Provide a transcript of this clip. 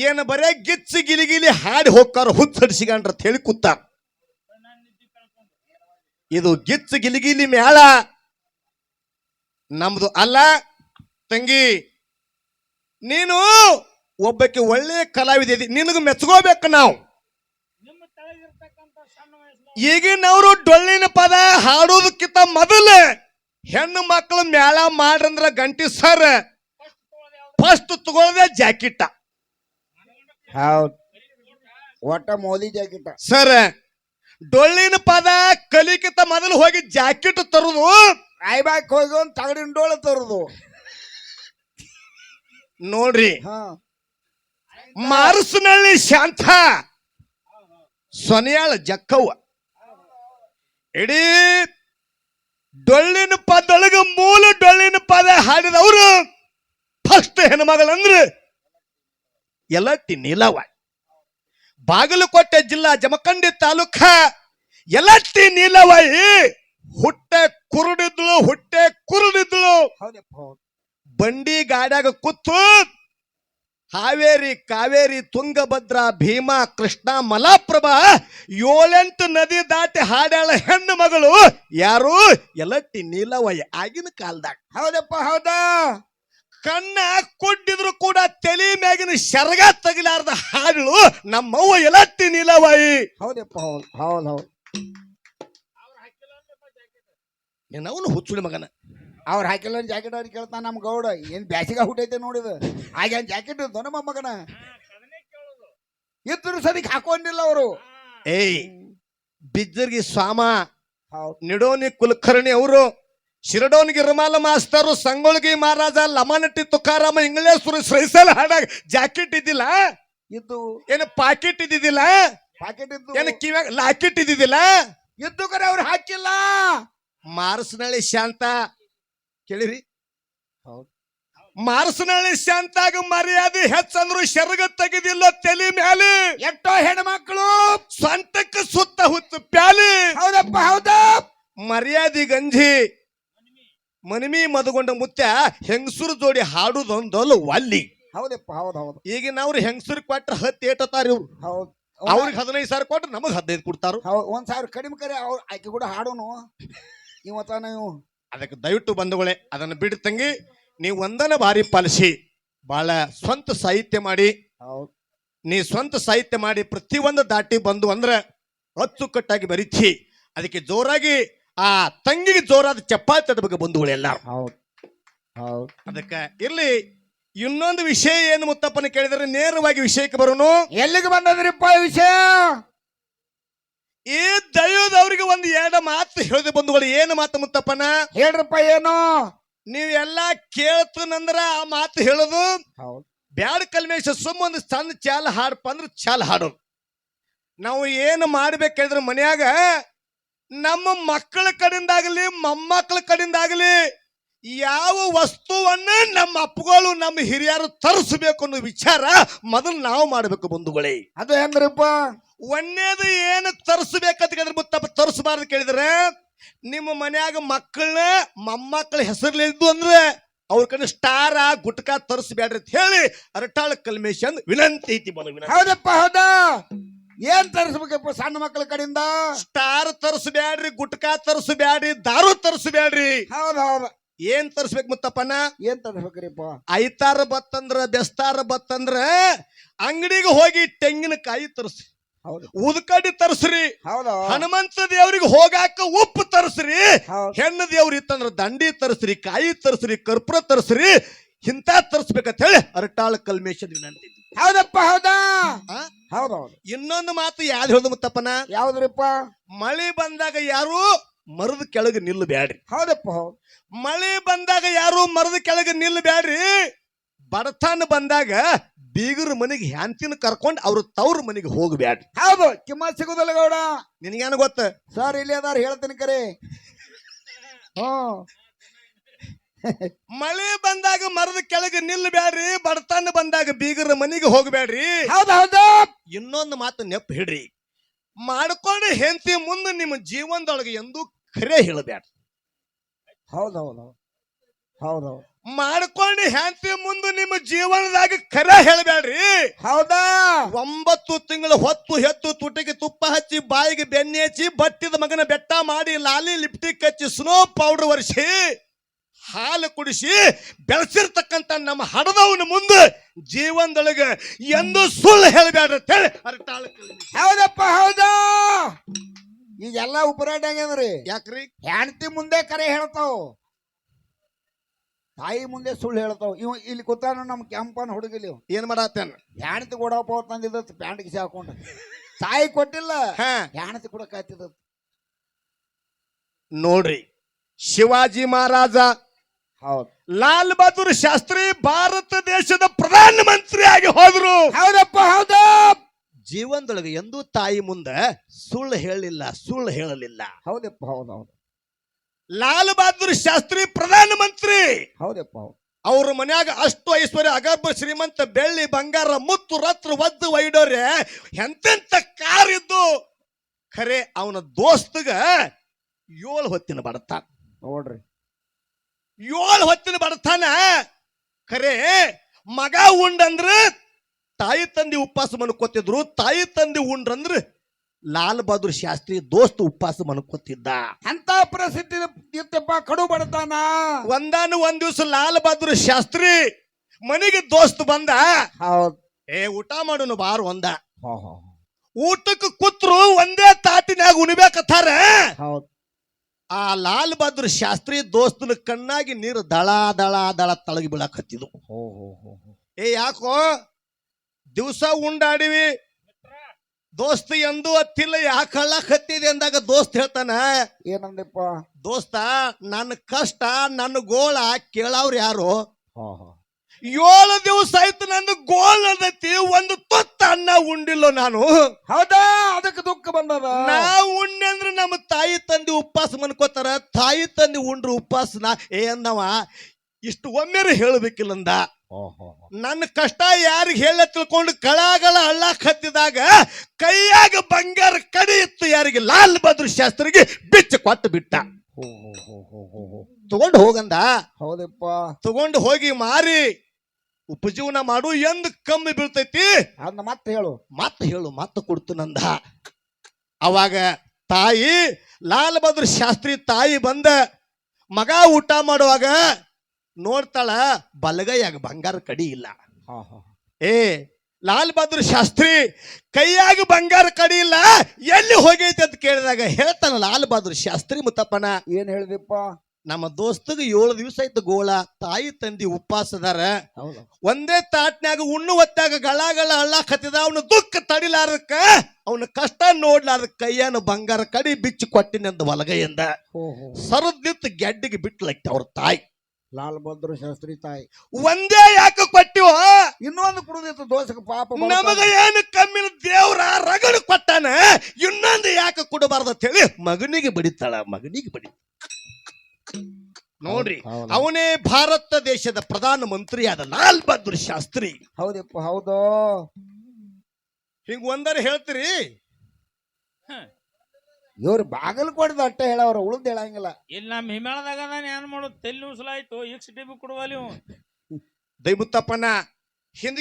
ಏನ ಬರೇ ಗಿಚ್ಚಿ ಗಿಲಿಗಿಲಿ ಹಾಡಿ ಹೋಗ್ತಾರ ಅಂತ ಹೇಳಿ ಕೂತಾರ ಇದು ಗಿಚ್ಚು ಗಿಲಿಗಿಲಿ ಮೇಳ ನಮ್ದು ಅಲ್ಲ ತಂಗಿ, ನೀನು ಒಬ್ಬಕ್ಕೆ ಒಳ್ಳೆ ಕಲಾವಿದ. ನಿನಗೆ ಮೆಚ್ಕೋಬೇಕು ನಾವು ಈಗಿನವರು ಡೊಳ್ಳಿನ ಪದ ಹಾಡೋದಕ್ಕಿಂತ ಮೊದಲು ಹೆಣ್ಣು ಮಕ್ಕಳು ಮೇಳ ಮಾಡ್ರಂದ್ರ ಗಂಟಿ ಸರ್ ಫಸ್ಟ್ ತಗೊಳ್ದೆ ಜಾಕೆಟ್ ಹೌದ್. ಒಟ್ಟ ಮೋದಿ ಜಾಕೆಟ್ ಸರ್ ಡೊಳ್ಳಿನ ಪದ ಕಲಿಕಿತ ಮೊದಲು ಹೋಗಿ ಜಾಕೆಟ್ ತರುದು. ರಾಯ್ಬಾಕ್ ಹೋಗಿ ಒಂದು ತಗಡಿನ ಡೋಳ ತರುದು. ನೋಡ್ರಿ. ಹಾ. ಶಾಂತ ಸೊನಿಯಾಳ ಜಕ್ಕವ್ವ. ಇಡೀ ಡೊಳ್ಳಿನ ಪದೊಳಗ ಮೂಲ ಡೊಳ್ಳಿನ ಪದ ಹಾಡಿದವರು ಫಸ್ಟ್ ಹೆಣ್ಮಗಳಂದ್ರೆ ಯಲಟ್ಟಿ ನೀಲವ ಬಾಗಲಕೋಟೆ ಜಿಲ್ಲಾ ಜಮಖಂಡಿ ತಾಲೂಕ ಯಲಟ್ಟಿ ನೀಲವಾಯಿ ಹುಟ್ಟೆ ಕುರುಡಿದ್ಳು ಹುಟ್ಟೆ ಕುರುಡಿದ್ಳು. ಬಂಡಿ ಗಾಡ್ಯಾಗ ಕೂತು ಹಾವೇರಿ ಕಾವೇರಿ ತುಂಗಭದ್ರ ಭೀಮಾ ಕೃಷ್ಣ ಮಲಾಪ್ರಭಾ ಏಳೆಂಟು ನದಿ ದಾಟಿ ಹಾಡ್ಯಾಳ ಹೆಣ್ಣು ಮಗಳು ಯಾರು? ಎಲಟ್ಟಿ ನೀಲವಯ್ಯ ಆಗಿನ ಕಾಲದಾಗ. ಹೌದಪ್ಪ ಹೌದಾ? ಕಣ್ಣ ಕೊಟ್ಟಿದ್ರು ಕೂಡ ತಲೆ ಮ್ಯಾಗಿನ ಶರಗ ತಗಲಾರ್ದ ಹಾಡಳು ನಮ್ಮವ್ವ ಎಲಟ್ಟಿ ನಿಲವಾಯಿ ಹೌದಪ್ಪ ಹೌದು ಹೌದು ಹೌದು. ನಿನ್ನವನು ಹುಚ್ಚುಳಿ ಮಗನ? ಅವ್ರು ಹಾಕಿಲ್ಲ ಜಾಕೆಟ್ ಅವ್ರಿಗೆ ಕೇಳ್ತಾನೆ ನಮ್ಮ ಗೌಡ. ಏನು ಬ್ಯಾಸಿಗ ಹುಟ್ಟೈತೆ ನೋಡಿದ ಹಾಗೆ ಜಾಕೆಟ್ ಇದ್ದು ನಮ್ಮ ಮಗನ. ಇದ್ರು ಸದಿಕ್ ಹಾಕೊಂಡಿಲ್ಲ ಅವರು. ಏಯ್ ಬಿದ್ದರ್ಗಿ ಸ್ವಾಮ ನಿಡೋನಿ ಕುಲಕರ್ಣಿ ಅವರು. ಶಿರಡೋನಿಗೆ ರುಮಾಲ ಮಾಸ್ತರು ಸಂಗೊಳ್ಗಿ ಮಹಾರಾಜ ಲಮನಟ್ಟಿ ತುಕಾರಾಮ ಇಂಗ್ಲೇಶ್ವರ ಶ್ರೈಸಲ್ ಹಾಡಾಗ ಜಾಕೆಟ್ ಇದ್ದಿಲ್ಲ? ಇದು ಏನು ಪಾಕೆಟ್ ಇದ್ದಿದ್ದಿಲ್ಲ? ಪಾಕೆಟ್ ಇದ್ದು. ಏನು ಕಿವ್ಯಾಗ ಲಾಕೆಟ್ ಇದ್ದಿದ್ದಿಲ್ಲ? ಇದ್ದು ಕರೆ ಅವ್ರು ಹಾಕಿಲ್ಲ. ಮಾರಸನಹಳ್ಳಿ ಶಾಂತ. ಕೇಳಿರಿ. ಹೌದು. ಮಾರಸನಹಳ್ಳಿ ಶಾಂತಾಗ ಮರ್ಯಾದೆ ಹೆಚ್ಚಂದ್ರು ಶರಗ ತೆಗೆದಿಲ್ಲ ತಲೆ ಮ್ಯಾಲೆ. ಎಷ್ಟೋ ಹೆಣ್ಮಕ್ಳು. ಸ್ವಂತಕ್ಕ ಸುತ್ತ ಹುತ್ತು ಪ್ಯಾಲಿ. ಹೌದಪ್ಪ ಹೌದಾ. ಮರ್ಯಾದೆ ಗಂಜಿ. ಮನಿಮಿ ಮದಗೊಂಡ ಮುತ್ಯ ಹೆಂಗಸುರು ಜೋಡಿ ಹಾಡುದೊಂದಲ್ಲ ಒಲ್ಲಿ. ಹೌದಪ್ಪ ಹೌದ್ ಈಗಿನ ಅವ್ರು ಹೆಂಗಸ್ರು ಕೊಟ್ರ ಹತ್ತು ಏಟತಾರ ಇವ್ರು. ಹೌದು. ಅವ್ರಿಗೆ ಹದಿನೈದು ಸಾವಿರ ಕೊಟ್ರೆ ನಮಗ್ ಹದಿನೈದು ಕೊಡ್ತಾರ. ಹೌದು ಒಂದ್ ಸಾವಿರ ಕಡಿಮೆ ಕರೆ ಅವ್ರ ಆಕೆ ಕೂಡ ಹಾಡೋನು. ಇವತ್ತ ನೀವು. ಅದಕ್ಕೆ ದಯವಿಟ್ಟು ಬಂಧುಗಳೇ ಅದನ್ನ ಬಿಡ್ ತಂಗಿ ನೀವು ಒಂದನ ಬಾರಿ ಪಾಲಿಸಿ. ಬಹಳ ಸ್ವಂತ ಸಾಹಿತ್ಯ ಮಾಡಿ. ಹೌದು. ನೀ ಸ್ವಂತ ಸಾಹಿತ್ಯ ಮಾಡಿ ಪ್ರತಿಯೊಂದು ದಾಟಿ ಬಂದು ಅಂದ್ರೆ ಅಚ್ಚುಕಟ್ಟಾಗಿ ಬರೀತಿ. ಅದಕ್ಕೆ ಜೋರಾಗಿ ಆ ತಂಗಿಗೆ ಜೋರಾದ ಚಪ್ಪಾಳೆ ತಟ್ಟಬೇಕು ಬಂಧುಗಳು ಎಲ್ಲಾರು ಹೌದು. ಹೌದು. ಅದಕ್ಕೆ ಇರ್ಲಿ ಇನ್ನೊಂದು ವಿಷಯ ಏನು ಮುತ್ತಪ್ಪನ ಕೇಳಿದರೆ ನೇರವಾಗಿ ವಿಷಯಕ್ಕೆ ಬರೋನು. ಎಲ್ಲಿಗೆ ಬಂದದ್ರಿಪ್ಪ ಈ ವಿಷಯ? ಈ ದೈವದವ್ರಿಗೆ ಒಂದು ಎರಡು ಮಾತು ಹೇಳಿದೆ ಬಂಧುಗಳು. ಏನು ಮಾತು ಮುತ್ತಪ್ಪನ? ಹೇಳ್ರಪ್ಪ ಏನು? ನೀವೆಲ್ಲ ಕೇಳ್ತನಂದ್ರ ಆ ಮಾತು ಹೇಳೋದು. ಹೌದು. ಬ್ಯಾಡ ಕಲ್ಮೇಶ ಸುಮ್ಮ ಒಂದು ಚಂದ ಚಾಲ ಹಾಡಪ್ಪ ಅಂದ್ರೆ ಚಾಲ ಹಾಡೋದು. ನಾವು ಏನು ಮಾಡ್ಬೇಕಂದ್ರೆ ಮನ್ಯಾಗ ನಮ್ಮ ಮಕ್ಕಳ ಕಡೆಯಿಂದಾಗಲಿ ಮೊಮ್ಮಕ್ಕಳ ಕಡೆಯಿಂದಾಗಲಿ ಯಾವ ವಸ್ತುವನ್ನ ನಮ್ಮ ಅಪ್ಪಗಳು ನಮ್ಮ ಹಿರಿಯರು ತರಿಸಬೇಕು ಅನ್ನೋ ವಿಚಾರ ಮೊದಲು ನಾವು ಮಾಡಬೇಕು ಬಂಧುಗಳೇ. ಅದು ಹೆಂಗ್ರಪ್ಪ? ಒಂದೇದು ಏನು ತರಿಸ್ಬೇಕಂತ ಕೇಳಿದ್ರೆ ಮುತ್ತಪ್ಪ ತರಿಸಬಾರ್ದು ಕೇಳಿದ್ರೆ ನಿಮ್ಮ ಮನ್ಯಾಗ ಮಕ್ಕಳನ್ನ ಮೊಮ್ಮಕ್ಕಳ ಹೆಸರ್ಲಿದ್ದು ಅಂದ್ರೆ ಅವ್ರ ಕಡೆ ಸ್ಟಾರ ಗುಟ್ಕಾ ತರಿಸ್ಬೇಡ್ರಿ ಅಂತ ಹೇಳಿ ಅರಟಾಳ ಕಲ್ಮೇಶ್ ಅಂದ್ ವಿನಂತಿ ಐತಿ ಹೌದಪ್ಪ ಹೌದಾ? ಏನ್ ತರಿಸ್ಬೇಕಪ್ಪ ಸಣ್ಣ ಮಕ್ಕಳ ಕಡೆಯಿಂದ? ಸ್ಟಾರ್ ತರಿಸ್ಬ್ಯಾಡ್ರಿ ಗುಟ್ಕಾ ತರಿಸ್ಬ್ಯಾಡ್ರಿ ದಾರು ತರಿಸ್ಬ್ಯಾಡ್ರಿ ಹೌದ್ ಹೌದ್. ಏನ್ ತರಿಸ್ಬೇಕು ಮುತ್ತಪ್ಪನ? ಏನ್ ತರಿಸ್ಬೇಕ್ರಿಪ್ಪ? ಐತಾರ ಬತ್ತಂದ್ರ ಬೆಸ್ತಾರ ಬತ್ತಂದ್ರ ಅಂಗಡಿಗೆ ಹೋಗಿ ತೆಂಗಿನಕಾಯಿ ತರಿಸಿ. ಹೌದು. ಉದ್ಕಡ್ಡಿ ತರಿಸ್ರಿ. ಹೌದು ಹನುಮಂತ ದೇವ್ರಿಗೆ ಹೋಗಾಕ ಉಪ್ಪು ತರಿಸ್ರಿ. ಹೆಣ್ಣು ದೇವ್ರ ಇತ್ತಂದ್ರ ದಂಡಿ ತರಿಸ್ರಿ ಕಾಯಿ ತರಿಸ್ರಿ ಕರ್ಪೂರ ತರಿಸ್ರಿ ಇಂತ ತರಿಸ್ಬೇಕಂತ ಹೇಳಿ ಅರಟಾಳ ಕಲ್ಮೇಶದ ವಿನಂತಿ ಹೌದಪ್ಪ ಹೌದಾ? ಹೌದೌದು. ಹೌದ್ ಹೌದ್ ಇನ್ನೊಂದು ಮಾತು ಯಾವ್ದು ಹೇಳ್ದು ಮುತ್ತಪ್ಪನ? ಯಾವ್ದ್ರಿಪ್ಪ? ಮಳೆ ಬಂದಾಗ ಯಾರು ಮರದ ಕೆಳಗೆ ನಿಲ್ಲು ಬ್ಯಾಡ್ರಿ ಹೌದಪ್ಪ ಹೌದು. ಮಳೆ ಬಂದಾಗ ಯಾರು ಮರದ ಕೆಳಗೆ ನಿಲ್ಲು ಬ್ಯಾಡ್ರಿ ಬಡತನ ಬಂದಾಗ ಬೀಗರ ಮನೆಗೆ ಹ್ಯಾಂತಿನ ಕರ್ಕೊಂಡು ಅವ್ರ ತವ್ರ ಮನೆಗೆ ಹೋಗ್ಬ್ಯಾಡ್ರಿ ಹೌದು ಕಿಮ್ಮ ಸಿಗುದಲ್ಲ ಗೌಡ. ನಿನಗೇನು ಗೊತ್ತ? ಸರ್ ಇಲ್ಲಿ ಅದಾರ ಹೇಳ್ತೀನಿ ಕರೆ. ಹ್ಮ್. ಮಳೆ ಬಂದಾಗ ಮರದ ಕೆಳಗೆ ನಿಲ್ಬೇಡ್ರಿ ಬಡತನ ಬಂದಾಗ ಬೀಗರ ಮನೆಗೆ ಹೋಗ್ಬೇಡ್ರಿ ಹೌದಾ ಹೌದಾ. ಇನ್ನೊಂದು ಮಾತು ನೆಪ್ ಹಿಡ್ರಿ ಮಾಡ್ಕೊಂಡು ಹೆಂಡತಿ ಮುಂದೆ ನಿಮ್ಮ ಜೀವನದೊಳಗೆ ಎಂದು ಖರೆ ಹೇಳಬ್ಯಾಡ್ರಿ. ಹೌದೌದು ಹೌದೌದು ಹೌದ್ ಹೌದ್ ಹೌದ್. ಮಾಡ್ಕೊಂಡು ಹೆಂಡತಿ ಮುಂದೆ ನಿಮ್ಮ ಜೀವನದಾಗ ಖರೆ ಹೇಳಬೇಡ್ರಿ ಹೌದಾ? ಒಂಬತ್ತು ತಿಂಗಳು ಹೊತ್ತು ಹೆತ್ತು ತುಟಿಗೆ ತುಪ್ಪ ಹಚ್ಚಿ ಬಾಯಿಗೆ ಬೆನ್ನೆ ಹಚ್ಚಿ ಬಟ್ಟಿದ ಮಗನ ಬೆಟ್ಟ ಮಾಡಿ ಲಾಲಿ ಲಿಪ್ಟಿಕ್ ಹಚ್ಚಿ ಸ್ನೋ ಪೌಡರ್ ಒರೆಸಿ ಹಾಲು ಕುಡಿಸಿ ಬೆಳೆಸಿರ್ತಕ್ಕಂಥ ನಮ್ಮ ಹಡದವನ ಮುಂದೆ ಜೀವನದೊಳಗೆ ಎಂದು ಸುಳ್ಳು ಹೇಳಬೇಡ ಅಂತ ಹೇಳಿ ಅರ್ಟಾಳ ಹೌದಪ್ಪ ಹೌದಾ. ಈಗೆಲ್ಲ ಉಪರಾಟ ಆಗ್ಯದ್ರಿ ಯಾಕ್ರಿ? ಹೆಂಡತಿ ಮುಂದೆ ಕರೆ ಹೇಳ್ತಾವ. ತಾಯಿ ಮುಂದೆ ಸುಳ್ಳು ಹೇಳ್ತಾವ. ಇವ ಇಲ್ಲಿ ಕೂತಾನು ನಮ್ಮ ಕೆಂಪನ ಹುಡುಗಿಲಿ ಇವ. ಏನ್ ಮಾಡತ್ತೇನ ಹೆಂಡತಿ ಕೊಡಪ್ಪ ತಂದಿದ್ದ ಪ್ಯಾಂಟ್ ಗಿಸಿ ಹಾಕೊಂಡು. ತಾಯಿ ಕೊಟ್ಟಿಲ್ಲ ಹಾ. ಹೆಂಡತಿ ಕೂಡ ನೋಡಿ ನೋಡ್ರಿ ಶಿವಾಜಿ ಮಹಾರಾಜ ಹೌದು. ಲಾಲ್ ಬಹದ್ದೂರ್ ಶಾಸ್ತ್ರಿ ಭಾರತ ದೇಶದ ಪ್ರಧಾನ ಮಂತ್ರಿ ಆಗಿ ಹೋದ್ರು. ಹೌದಪ್ಪ ಹೌದಾ. ಜೀವನದೊಳಗೆ ಎಂದೂ ತಾಯಿ ಮುಂದೆ ಸುಳ್ಳು ಹೇಳಲಿಲ್ಲ ಸುಳ್ಳು ಹೇಳಲಿಲ್ಲ. ಹೌದಪ್ಪ ಹೌದು ಹೌದು. ಲಾಲ್ ಬಹದ್ದೂರ್ ಶಾಸ್ತ್ರಿ ಪ್ರಧಾನ ಮಂತ್ರಿ ಹೌದಪ್ಪ ಹೌದು. ಅವ್ರ ಮನ್ಯಾಗ ಅಷ್ಟು ಐಶ್ವರ್ಯ ಅಗರ್ಭ ಶ್ರೀಮಂತ ಬೆಳ್ಳಿ ಬಂಗಾರ ಮುತ್ತು ರತ್ರ ಒದ್ದು ವೈಡೋರೆ ಎಂತೆಂತ ಕಾರ್ ಇದ್ದು ಖರೆ ಅವನ ದೋಸ್ತಗ ಏಳು ಹೊತ್ತಿನ ಬಡತ ನೋಡ್ರಿ. ಏಳು ಹೊತ್ತಿನ ಬಡತಾನ. ಖರೆ ಮಗ ಉಂಡಂದ್ರ ತಾಯಿ ತಂದೆ ಉಪ್ಪಾಸ ಮನ್ಕೋತಿದ್ರು. ತಾಯಿ ತಂದೆ ಉಂಡ್ರಂದ್ರ ಲಾಲ್ ಬಹದ್ದೂರ್ ಶಾಸ್ತ್ರಿ ದೋಸ್ತ ಉಪವಾಸ ಮನ್ಕೋತಿದ್ದ. ಅಂತ ಪ್ರಸಿದ್ಧ ಇತ್ತಪ್ಪ ಕಡು ಬಡತಾನ? ಒಂದಾನು ಒಂದ್ ದಿವಸ ಲಾಲ್ ಬಹದ್ದೂರ್ ಶಾಸ್ತ್ರಿ ಮನೆಗೆ ದೋಸ್ತ್ ಬಂದ. ಹೌದ್. ಏ ಊಟ ಮಾಡೋನು ಬಾರು ಒಂದ. ಊಟಕ್ಕೆ ಕೂತ್ರು ಒಂದೇ ತಾಟಿನಾಗ ಉಣ್ಬೇಕತ್ತಾರ. ಹೌದ್. ಆ ಲಾಲ್ ಬಹದ್ದೂರ್ ಶಾಸ್ತ್ರಿ ದೋಸ್ತನ ಕಣ್ಣಾಗಿ ನೀರು ದಳ ದಳ ದಳ ತಳಗಿ ಬೀಳಾಕತ್ತಿದ್ವು ಏ ಯಾಕೋ? ದಿವಸ ಉಂಡಾಡಿವಿ. ದೋಸ್ತ ಎಂದು ಅತ್ತಿಲ್ಲ ಯಾಕೆ ಹತ್ತಿದೆ ಅಂದಾಗ ದೋಸ್ತ್ ಹೇಳ್ತಾನ ಏನಂದಪ್ಪ? ದೋಸ್ತ ನನ್ನ ಕಷ್ಟ ನನ್ನ ಗೋಳ ಕೇಳವ್ರು ಯಾರು? ಏಳು ದಿವಸ ಆಯ್ತು ನನ್ನ ಗೋಲ್ ಅದೈತಿ ಒಂದು ತೊತ್ತ ಅನ್ನ ಉಂಡಿಲ್ಲ ನಾನು. ಹೌದಾ? ಅದಕ್ಕೆ ದುಃಖ ಬಂದದ? ನಾ ಉಣ್ಣೆ ಅಂದ್ರೆ ನಮ್ಮ ತಾಯಿ ತಂದೆ ಉಪವಾಸ ಮನ್ಕೋತಾರ. ತಾಯಿ ತಂದೆ ಉಂಡ್ರು ಉಪವಾಸನ ಏ ಅಂದವ ಇಷ್ಟು ಒಮ್ಮೆರು ಹೇಳಬೇಕಿಲ್ಲಂದ. ನನ್ನ ಕಷ್ಟ ಯಾರಿಗೆ ಹೇಳ ತಿಳ್ಕೊಂಡು ಕಳಾಗಳ ಹಳ್ಳಾಕ್ ಹತ್ತಿದಾಗ ಕೈಯಾಗ ಬಂಗಾರ ಕಡಿ ಇತ್ತು ಯಾರಿಗೆ? ಲಾಲ್ ಬಹದ್ದೂರ್ ಶಾಸ್ತ್ರಿಗೆ ಬಿಚ್ಚ ಕೊಟ್ಟು ಬಿಟ್ಟ. ತಗೊಂಡು ಹೋಗಂದ. ಹೌದಪ್ಪ. ತಗೊಂಡು ಹೋಗಿ ಮಾರಿ. ಉಪಜೀವನ ಮಾಡು ಎಂದ್ ಕಮ್ಮಿ ಬೀಳ್ತೈತಿ. ಅಂದ ಮತ್ತೆ ಹೇಳು. ಮತ್ತ ಹೇಳು ಮತ್ತೆ ಕೊಡ್ತು ನಂದ. ಅವಾಗ ತಾಯಿ ಲಾಲ್ ಬಹದ್ದೂರ್ ಶಾಸ್ತ್ರಿ ತಾಯಿ ಬಂದ ಮಗ ಊಟ ಮಾಡುವಾಗ ನೋಡ್ತಾಳ ಬಲಗೈಯಾಗ ಬಂಗಾರ ಕಡಿ ಇಲ್ಲ. ಹಾ ಹಾ. ಏ ಲಾಲ್ ಬಹದ್ದೂರ್ ಶಾಸ್ತ್ರಿ ಕೈಯಾಗ ಬಂಗಾರ ಕಡಿ ಇಲ್ಲ ಎಲ್ಲಿ ಹೋಗೈತೆ ಅಂತ ಕೇಳಿದಾಗ ಹೇಳ್ತಾನ ಲಾಲ್ ಬಹದ್ದೂರ್ ಶಾಸ್ತ್ರಿ ಮುತ್ತಪ್ಪನ. ಏನ್ ಹೇಳಿದಪ್ಪ ನಮ್ಮ ದೋಸ್ತಗ ಏಳು ದಿವಸ ಆಯ್ತು ಗೋಳ ತಾಯಿ ತಂದಿ ಉಪವಾಸ ಅದಾರ. ಒಂದೇ ತಾಟ್ನ್ಯಾಗ ಉಣ್ಣು ಹೊತ್ತಾಗ ಗಳ ಹಳ್ಳಾಕತ್ತಿದ ಹಳ್ಳಾಕ್ ಅವನು ದುಃಖ ತಡಿಲಾರಕ್ಕ ಅವನ ಕಷ್ಟ ನೋಡ್ಲಾರ್ದ ಕೈಯನ ಬಂಗಾರ ಕಡಿ ಬಿಚ್ಚಿ ಕೊಟ್ಟಿನಂದ ಹೊಲಗೈಯಿಂದ ಸರದಿತ್ತು ಗೆಡ್ಡಿಗೆ ಬಿಟ್ಲೈತಿ ಅವ್ರ ತಾಯಿ. ಲಾಲ್ ಬಹದ್ದೂರ್ ಶಾಸ್ತ್ರಿ ತಾಯಿ. ಒಂದೇ ಯಾಕೆ ಕೊಟ್ಟಿವ? ಇನ್ನೊಂದು ಕುಡಿದಿತ್ತು ದೋಸಕ್ಕೆ ಪಾಪ. ನಮಗ ಏನು ಕಮ್ಮಿನ ದೇವ್ರ ರಗಡ ಕೊಟ್ಟಾನ? ಇನ್ನೊಂದು ಯಾಕೆ ಕೊಡಬಾರ್ದು ಅಂತ ಹೇಳಿ ಮಗನಿಗೆ ಬಡಿತಾಳ ಮಗನಿಗೆ ಬಡಿ. ನೋಡ್ರಿ. ಅವನೇ ಭಾರತ ದೇಶದ ಪ್ರಧಾನ ಮಂತ್ರಿಯಾದ ಲಾಲ್ ಬಹದ್ದೂರ್ ಶಾಸ್ತ್ರಿ. ಹೌದಪ್ಪ ಹೌದು. ಹಿಂಗ ಒಂದರ ಹೇಳ್ತೀರಿ? ಇವ್ರು ಬಾಗಲಕೋಟದ ಅಟ್ಟ ಹೇಳವ್ರ ಉಳ್ದ ಹೇಳಂಗಿಲ್ಲ. ಇಲ್ಲಿ ನಮ್ಮ ಹಿಮಾಳದಾಗ ಅದಾನ ಏನ್ ಮಾಡೋದು? ತೆಲ್ಲಿ ಉಸಲಾಯ್ತು ಎಕ್ಸ್ ಟಿವಿ ಕೊಡುವಲ್ಲಿ ದೈಮುತ್ತಪ್ಪನ ಹಿಂದ